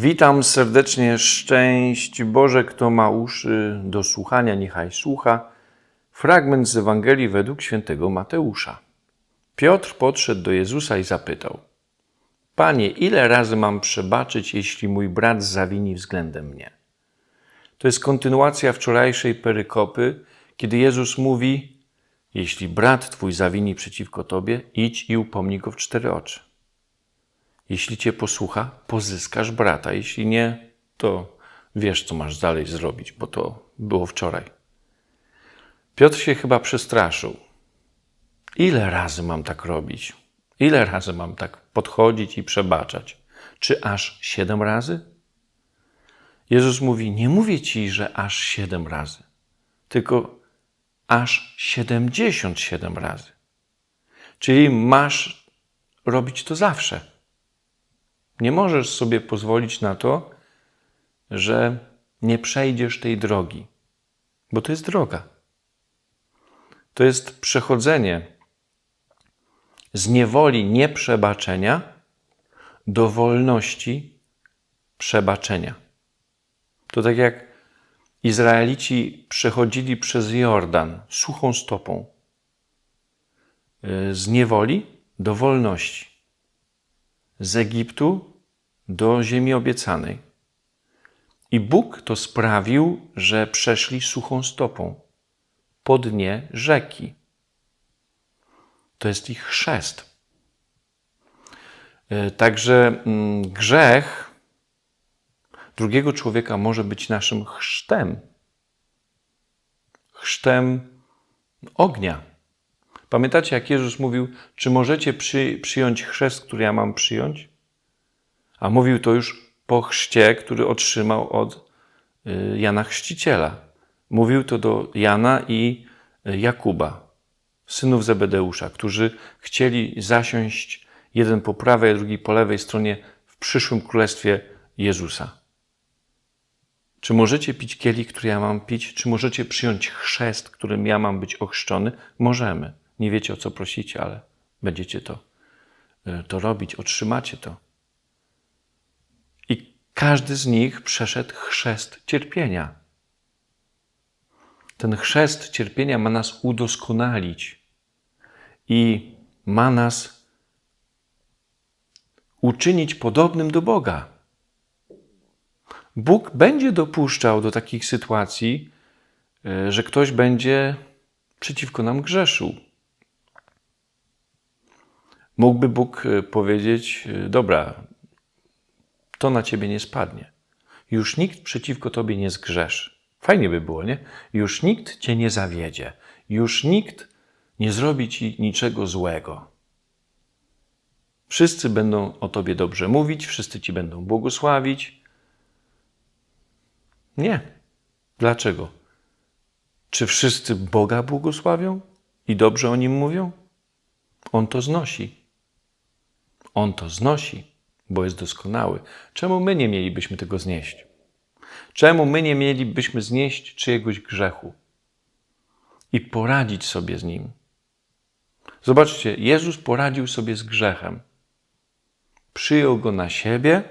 Witam serdecznie, szczęść Boże, kto ma uszy do słuchania, niechaj słucha. Fragment z Ewangelii według świętego Mateusza. Piotr podszedł do Jezusa i zapytał: Panie, ile razy mam przebaczyć, jeśli mój brat zawini względem mnie? To jest kontynuacja wczorajszej perykopy, kiedy Jezus mówi: Jeśli brat twój zawini przeciwko tobie, idź i upomnij go w cztery oczy. Jeśli cię posłucha, pozyskasz brata. Jeśli nie, to wiesz, co masz dalej zrobić, bo to było wczoraj. Piotr się chyba przestraszył. Ile razy mam tak robić? Ile razy mam tak podchodzić i przebaczać? Czy aż siedem razy? Jezus mówi: Nie mówię ci, że aż siedem razy, tylko aż siedemdziesiąt siedem razy. Czyli masz robić to zawsze. Nie możesz sobie pozwolić na to, że nie przejdziesz tej drogi, bo to jest droga. To jest przechodzenie z niewoli nieprzebaczenia do wolności przebaczenia. To tak jak Izraelici przechodzili przez Jordan suchą stopą z niewoli do wolności, z Egiptu do ziemi obiecanej. I Bóg to sprawił, że przeszli suchą stopą po dnie rzeki. To jest ich chrzest. Także grzech drugiego człowieka może być naszym chrztem. Chrztem ognia. Pamiętacie, jak Jezus mówił, czy możecie przy, przyjąć chrzest, który ja mam przyjąć? A mówił to już po chrzcie, który otrzymał od Jana Chrzciciela. Mówił to do Jana i Jakuba, synów Zebedeusza, którzy chcieli zasiąść jeden po prawej, drugi po lewej stronie w przyszłym królestwie Jezusa. Czy możecie pić kielich, który ja mam pić? Czy możecie przyjąć chrzest, którym ja mam być ochrzczony? Możemy. Nie wiecie o co prosicie, ale będziecie to, to robić, otrzymacie to. Każdy z nich przeszedł chrzest cierpienia. Ten chrzest cierpienia ma nas udoskonalić i ma nas uczynić podobnym do Boga. Bóg będzie dopuszczał do takich sytuacji, że ktoś będzie przeciwko nam grzeszył. Mógłby Bóg powiedzieć: Dobra, to na ciebie nie spadnie. Już nikt przeciwko tobie nie zgrzeszy. Fajnie by było, nie? Już nikt cię nie zawiedzie. Już nikt nie zrobi ci niczego złego. Wszyscy będą o tobie dobrze mówić, wszyscy ci będą błogosławić. Nie. Dlaczego? Czy wszyscy Boga błogosławią i dobrze o nim mówią? On to znosi. On to znosi, bo jest doskonały. Czemu my nie mielibyśmy tego znieść? Czemu my nie mielibyśmy znieść czyjegoś grzechu i poradzić sobie z nim? Zobaczcie, Jezus poradził sobie z grzechem. Przyjął go na siebie.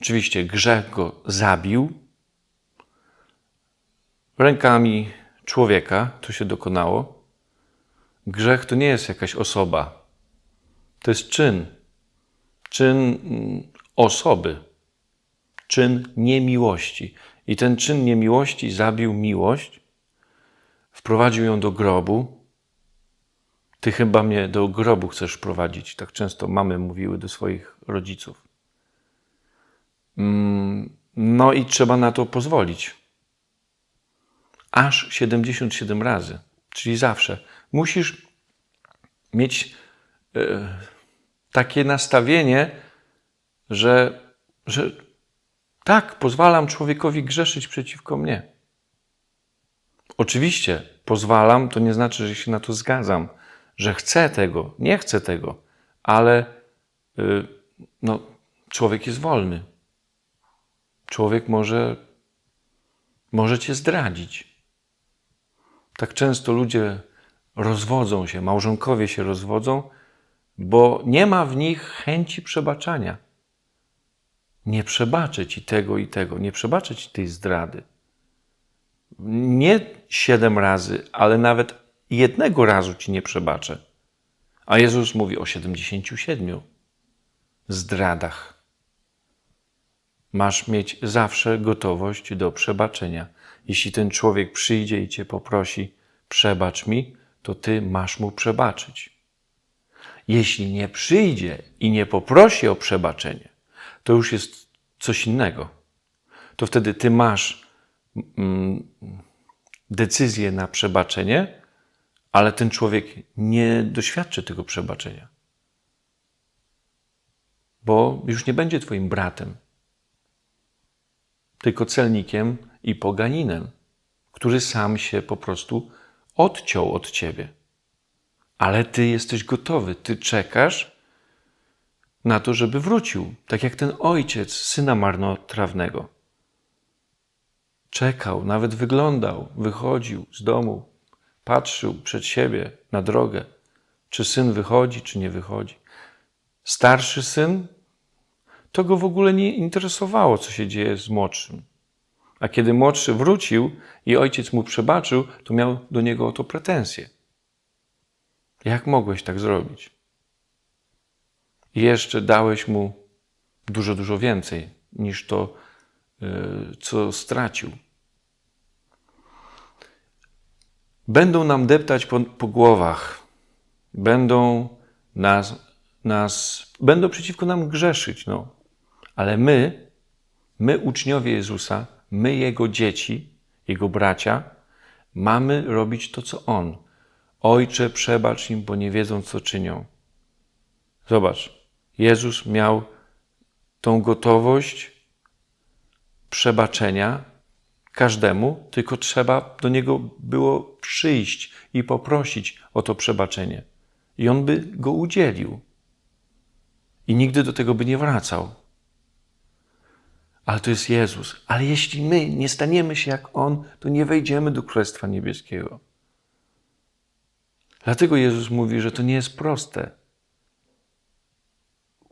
Oczywiście grzech go zabił. Rękami człowieka to się dokonało. Grzech to nie jest jakaś osoba. To jest czyn. Czyn osoby. Czyn niemiłości. I ten czyn niemiłości zabił miłość, wprowadził ją do grobu. Ty chyba mnie do grobu chcesz wprowadzić. Tak często mamy mówiły do swoich rodziców. No i trzeba na to pozwolić. Aż 77 razy, czyli zawsze. Musisz mieć e, takie nastawienie, że, że tak, pozwalam człowiekowi grzeszyć przeciwko mnie. Oczywiście, pozwalam, to nie znaczy, że się na to zgadzam, że chcę tego, nie chcę tego, ale yy, no, człowiek jest wolny. Człowiek może, może cię zdradzić. Tak często ludzie rozwodzą się, małżonkowie się rozwodzą, bo nie ma w nich chęci przebaczania. nie przebaczę ci tego i tego, nie przebaczę ci tej zdrady. Nie siedem razy, ale nawet jednego razu ci nie przebaczę. A Jezus mówi o 77 zdradach. Masz mieć zawsze gotowość do przebaczenia. Jeśli ten człowiek przyjdzie i cię poprosi, przebacz mi, to ty masz mu przebaczyć. Jeśli nie przyjdzie i nie poprosi o przebaczenie, to już jest coś innego. To wtedy ty masz mm, decyzję na przebaczenie, ale ten człowiek nie doświadczy tego przebaczenia. Bo już nie będzie twoim bratem, tylko celnikiem i poganinem, który sam się po prostu odciął od ciebie. Ale ty jesteś gotowy, ty czekasz na to, żeby wrócił, tak jak ten ojciec syna marnotrawnego. Czekał, nawet wyglądał, wychodził z domu, patrzył przed siebie na drogę, czy syn wychodzi, czy nie wychodzi. Starszy syn, to go w ogóle nie interesowało, co się dzieje z młodszym. A kiedy młodszy wrócił i ojciec mu przebaczył, to miał do niego o to pretensje. Jak mogłeś tak zrobić? I jeszcze dałeś mu dużo, dużo więcej niż to, y, co stracił. Będą nam deptać po, po głowach, będą nas, nas, będą przeciwko nam grzeszyć, no. Ale my, my uczniowie Jezusa, my Jego dzieci, Jego bracia, mamy robić to, co On. Ojcze, przebacz im, bo nie wiedzą, co czynią. Zobacz, Jezus miał tą gotowość przebaczenia każdemu, tylko trzeba do Niego było przyjść i poprosić o to przebaczenie. I On by go udzielił. I nigdy do tego by nie wracał. Ale to jest Jezus. Ale jeśli my nie staniemy się jak On, to nie wejdziemy do Królestwa Niebieskiego. Dlatego Jezus mówi, że to nie jest proste.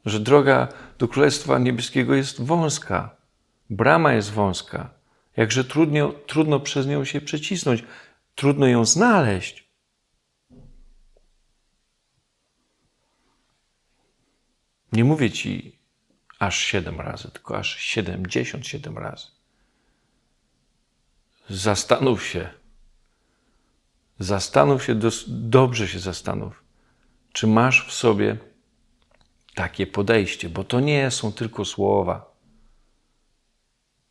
Że droga do Królestwa Niebieskiego jest wąska. Brama jest wąska. Jakże trudno, trudno przez nią się przecisnąć. Trudno ją znaleźć. Nie mówię ci aż siedem razy, tylko aż siedemdziesiąt siedem razy. Zastanów się. Zastanów się, dobrze się zastanów, czy masz w sobie takie podejście, bo to nie są tylko słowa.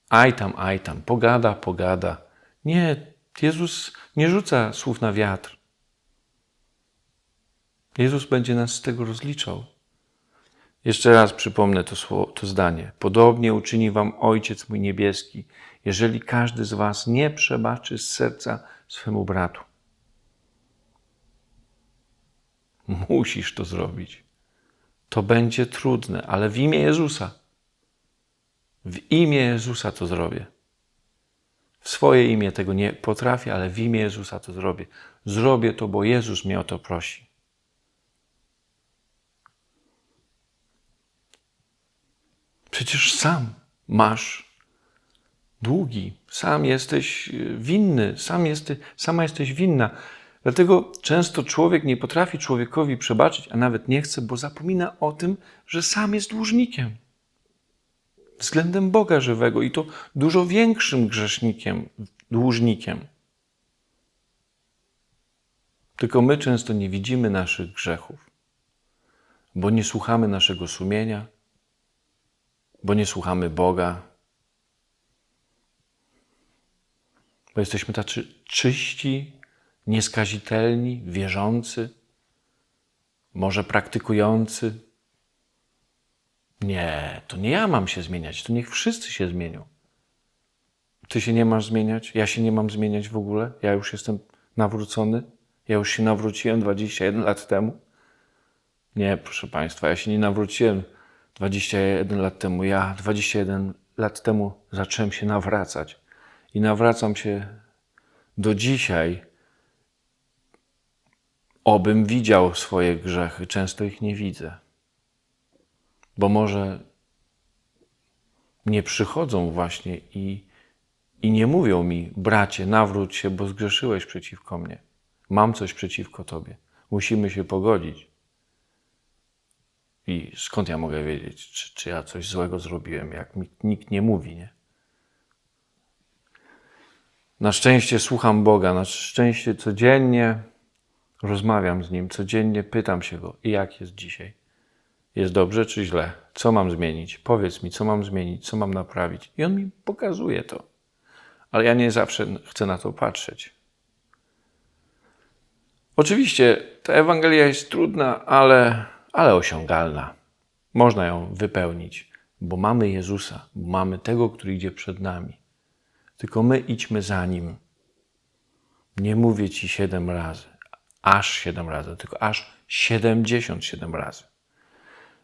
Aj tam, aj tam, pogada, pogada. Nie, Jezus nie rzuca słów na wiatr. Jezus będzie nas z tego rozliczał. Jeszcze raz przypomnę to, słowo, to zdanie. Podobnie uczyni wam Ojciec mój niebieski, jeżeli każdy z was nie przebaczy z serca swemu bratu. Musisz to zrobić. To będzie trudne, ale w imię Jezusa. W imię Jezusa to zrobię. W swoje imię tego nie potrafię, ale w imię Jezusa to zrobię. Zrobię to, bo Jezus mnie o to prosi. Przecież sam masz długi, sam jesteś winny, sam jesteś, sama jesteś winna. Dlatego często człowiek nie potrafi człowiekowi przebaczyć, a nawet nie chce, bo zapomina o tym, że sam jest dłużnikiem względem Boga żywego i to dużo większym grzesznikiem, dłużnikiem. Tylko my często nie widzimy naszych grzechów, bo nie słuchamy naszego sumienia, bo nie słuchamy Boga, bo jesteśmy tacy czyści, nieskazitelni, wierzący, może praktykujący nie, to nie ja mam się zmieniać, to niech wszyscy się zmienią. Ty się nie masz zmieniać, ja się nie mam zmieniać w ogóle, ja już jestem nawrócony, ja już się nawróciłem 21 lat temu. Nie, proszę Państwa, ja się nie nawróciłem 21 lat temu. Ja 21 lat temu zacząłem się nawracać i nawracam się do dzisiaj. Obym widział swoje grzechy, często ich nie widzę. Bo może nie przychodzą właśnie i, i nie mówią mi, bracie, nawróć się, bo zgrzeszyłeś przeciwko mnie. Mam coś przeciwko tobie. Musimy się pogodzić. I skąd ja mogę wiedzieć, czy, czy ja coś złego zrobiłem, jak mi nikt nie mówi, nie? Na szczęście słucham Boga, na szczęście codziennie rozmawiam z Nim, codziennie pytam się Go, jak jest dzisiaj? Jest dobrze czy źle? Co mam zmienić? Powiedz mi, co mam zmienić, co mam naprawić. I On mi pokazuje to. Ale ja nie zawsze chcę na to patrzeć. Oczywiście ta Ewangelia jest trudna, ale, ale osiągalna. Można ją wypełnić, bo mamy Jezusa, bo mamy tego, który idzie przed nami. Tylko my idźmy za Nim. Nie mówię Ci siedem razy, aż siedem razy, tylko aż siedemdziesiąt siedem razy.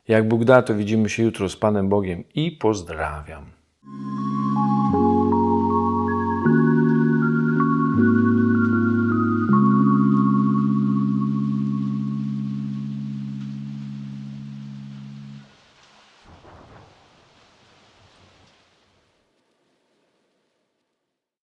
Jak Bóg da, to widzimy się jutro z Panem Bogiem i pozdrawiam.